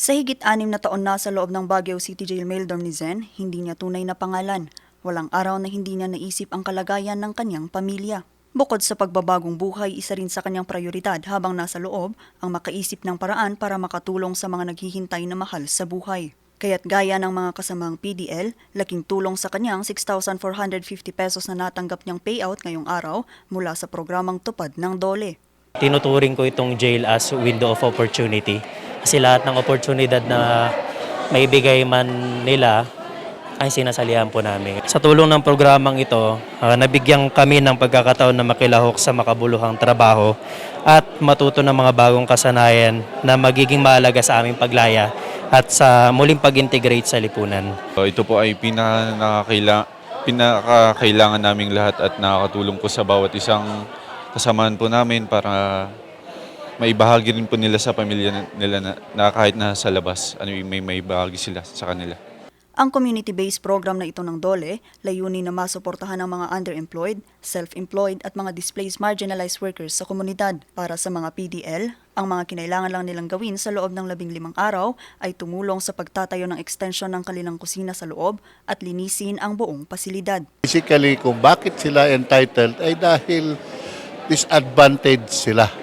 Sa higit anim na taon na sa loob ng Baguio City Jail mail dorm ni Zen, hindi niya tunay na pangalan. Walang araw na hindi niya naisip ang kalagayan ng kanyang pamilya. Bukod sa pagbabagong buhay, isa rin sa kanyang prioridad habang nasa loob ang makaisip ng paraan para makatulong sa mga naghihintay na mahal sa buhay. Kaya't gaya ng mga kasamang PDL, laking tulong sa kanyang 6,450 pesos na natanggap niyang payout ngayong araw mula sa programang Tupad ng Dole. Tinuturing ko itong jail as window of opportunity. Kasi lahat ng oportunidad na maibigay man nila ay sinasalihan po namin. Sa tulong ng programang ito, ah, nabigyan kami ng pagkakataon na makilahok sa makabuluhang trabaho at matuto ng mga bagong kasanayan na magiging mahalaga sa aming paglaya at sa muling pag-integrate sa lipunan. Ito po ay pinaka nakakaila, pinakakailangan naming lahat at nakakatulong po sa bawat isang kasamaan po namin para maibahagi rin po nila sa pamilya nila na, na kahit na sa labas, ano may maibahagi sila sa kanila. Ang community-based program na ito ng DOLE, layunin na masuportahan ang mga underemployed, self-employed at mga displaced marginalized workers sa komunidad. Para sa mga PDL, ang mga kinailangan lang nilang gawin sa loob ng labing limang araw ay tumulong sa pagtatayo ng extension ng kanilang kusina sa loob at linisin ang buong pasilidad. Basically, kung bakit sila entitled ay dahil disadvantaged sila.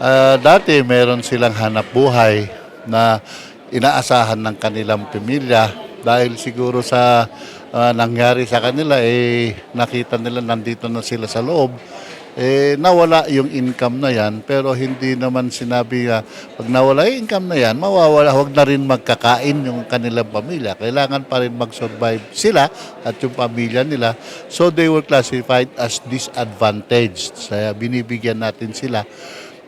Ah, dati meron silang hanap buhay na inaasahan ng kanilang pamilya dahil siguro sa ah, nangyari sa kanila eh nakita nila nandito na sila sa loob eh nawala yung income na yan. Pero hindi naman sinabi nga pag nawala yung income na yan mawawala wag na rin magkakain yung kanilang pamilya. Kailangan pa rin mag-survive sila at yung pamilya nila. So they were classified as disadvantaged. Kaya binibigyan natin sila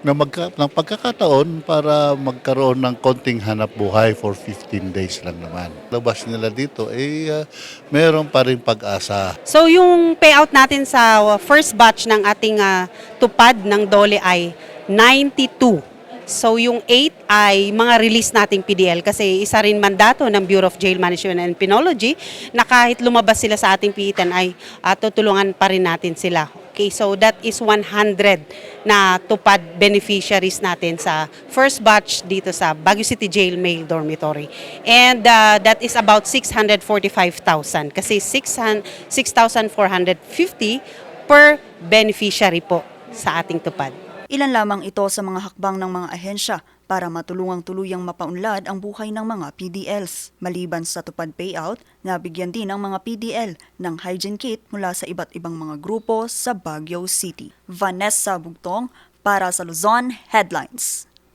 na magka, ng pagkakataon para magkaroon ng konting hanap buhay for 15 days lang naman. Labas nila dito, eh, uh, meron pa rin pag-asa. So yung payout natin sa first batch ng ating ah, tupad ng Dole ay 92. So yung 8 ay mga release nating PDL kasi isa rin mandato ng Bureau of Jail Management and Penology na kahit lumabas sila sa ating piitan ay ah, tutulungan pa rin natin sila. Okay, so that is 100 na tupad beneficiaries natin sa first batch dito sa Baguio City Jail Male Dormitory. And ah, that is about 645,000 kasi 600 6,450 per beneficiary po sa ating tupad. Ilan lamang ito sa mga hakbang ng mga ahensya para matulungang tuluyang mapaunlad ang buhay ng mga PDLs. Maliban sa tupad payout, nabigyan din ang mga PDL ng hygiene kit mula sa iba't ibang mga grupo sa Baguio City. Vanessa Bugtong para sa Luzon Headlines.